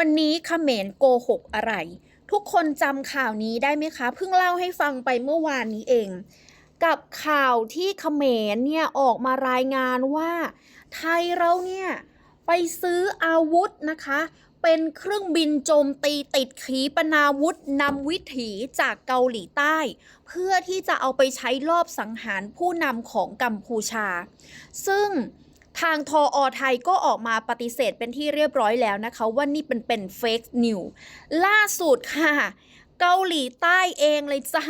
วันนี้ขเขมรโกหกอะไร ทุกคนจำข่าวนี้ได้ไหมคะ เพิ่งเล่าให้ฟังไปเมื่อวานนี้เอง กับข่าวที่ขเขมรเนี่ยออกมารายงานว่า ไทยเราเนี่ยไปซื้ออาวุธนะคะ เป็นเครื่องบินโจมตีติดขีปนาวุธนำวิถีจากเกาหลีใต้ เพื่อที่จะเอาไปใช้รอบสังหารผู้นำของกัมพูชา ซึ่ง ทางทออไทยก็ออกมาปฏิเสธเป็นที่เรียบร้อยแล้วนะคะ ว่านี่เป็นเป็นเฟกนิวล่าสุดค่ะ เกาหลีใต้เองเลยจ้า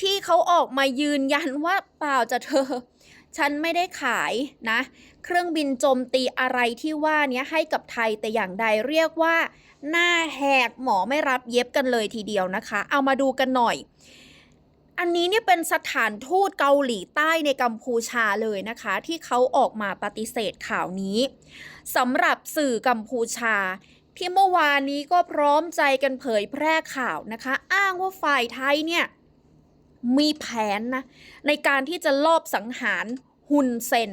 ที่เขาออกมายืนยันว่าเปล่าจะเธอ ฉันไม่ได้ขายนะ เครื่องบินโจมตีอะไรที่ว่าเนี้ยให้กับไทยแต่อย่างใดเรียกว่า หน้าแหกหมอไม่รับเย็บกันเลยทีเดียวนะคะ เอามาดูกันหน่อย อันนี้เนี่ยเป็นสถานทูตเกาหลีใต้ในกัมพูชาเลยนะคะ ที่เขาออกมาปฏิเสธข่าวนี้สำหรับสื่อกัมพูชา ที่เมื่อวานนี้ก็พร้อมใจกันเผยแพร่ข่าวนะคะ อ้างว่าฝ่ายไทยเนี่ยมีแผนนะในการที่จะลอบสังหารฮุนเซน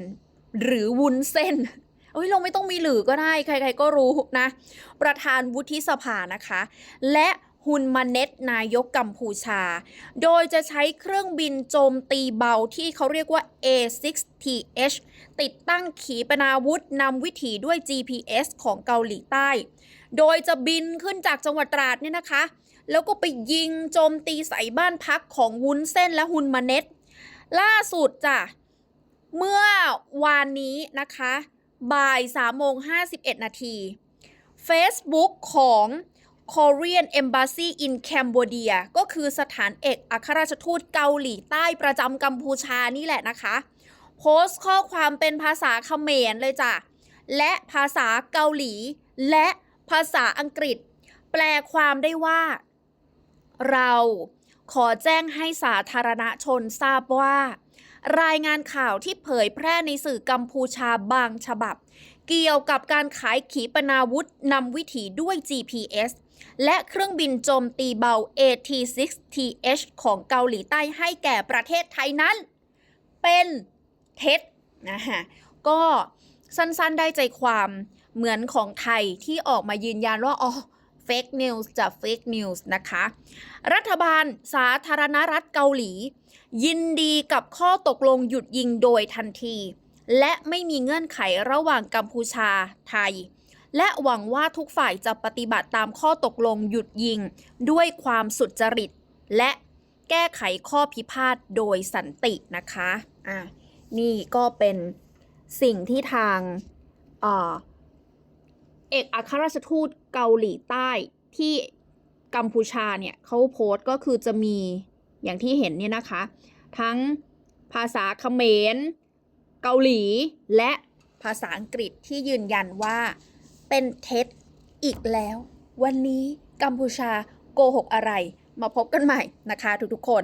หรือวุนเซนเอ้ยเราไม่ต้องมีหรือก็ได้ ใคร ๆ ก็รู้นะ ประธานวุฒิสภานะคะ และ ฮุนมาเน็ตนายกกัมพูชา โดยจะใช้เครื่องบินโจมตีเบาที่เขาเรียกว่า A6TH ติดตั้งขีปนาวุธนำวิถีด้วย GPS ของเกาหลีใต้ โดยจะบินขึ้นจากจังหวัดตราดเนี่ยนะคะ แล้วก็ไปยิงโจมตีใส่บ้านพักของวุ้นเส้นและฮุนมาเน็ตล่าสุดจ้ะ เมื่อวานนี้นะคะ บ่าย3โมง51 นาที Facebook ของ Korean Embassy in Cambodia ก็คือสถานเอกอัครราชทูตเกาหลีใต้ประจำกัมพูชานี่แหละนะคะ โพสต์ข้อความเป็นภาษาเขมรเลยจ้ะ และภาษาเกาหลี และภาษาอังกฤษ แปลความได้ว่า เราขอแจ้งให้สาธารณชนทราบว่า รายงานข่าวที่เผยแพร่ในสื่อกัมพูชาบางฉบับ เกี่ยวกับการขายขีปนาวุธนำวิถีด้วย GPS และเครื่องบินโจมตีเบา AT6TH ของเกาหลีใต้ให้แก่ประเทศไทยนั้น เป็นเท็จนะฮะก็สั้นๆได้ใจความเหมือนของไทยที่ออกมายืนยันว่าอ๋อเฟกนิวส์จากเฟกนิวส์นะคะ รัฐบาลสาธารณรัฐเกาหลี ยินดีกับข้อตกลงหยุดยิงโดยทันที และไม่มีเงื่อนไขระหว่างกัมพูชาไทย และหวังว่าทุกฝ่ายจะปฏิบัติตามข้อตกลงหยุดยิง ด้วยความสุจริต และแก้ไขข้อพิพาทโดยสันตินะคะอะนี่ก็เป็นสิ่งที่ทางเออเอกอัครราชทูตเกาหลีใต้ที่กัมพูชาเนี่ยเขาโพสต์ก็คือจะมีอย่างที่เห็นเนี่ยนะคะ ทั้งภาษาเขมร เกาหลี และภาษาอังกฤษที่ยืนยันว่า เป็นเท็จอีกแล้ว วันนี้กัมพูชาโกหกอะไร มาพบกันใหม่นะคะทุกๆคน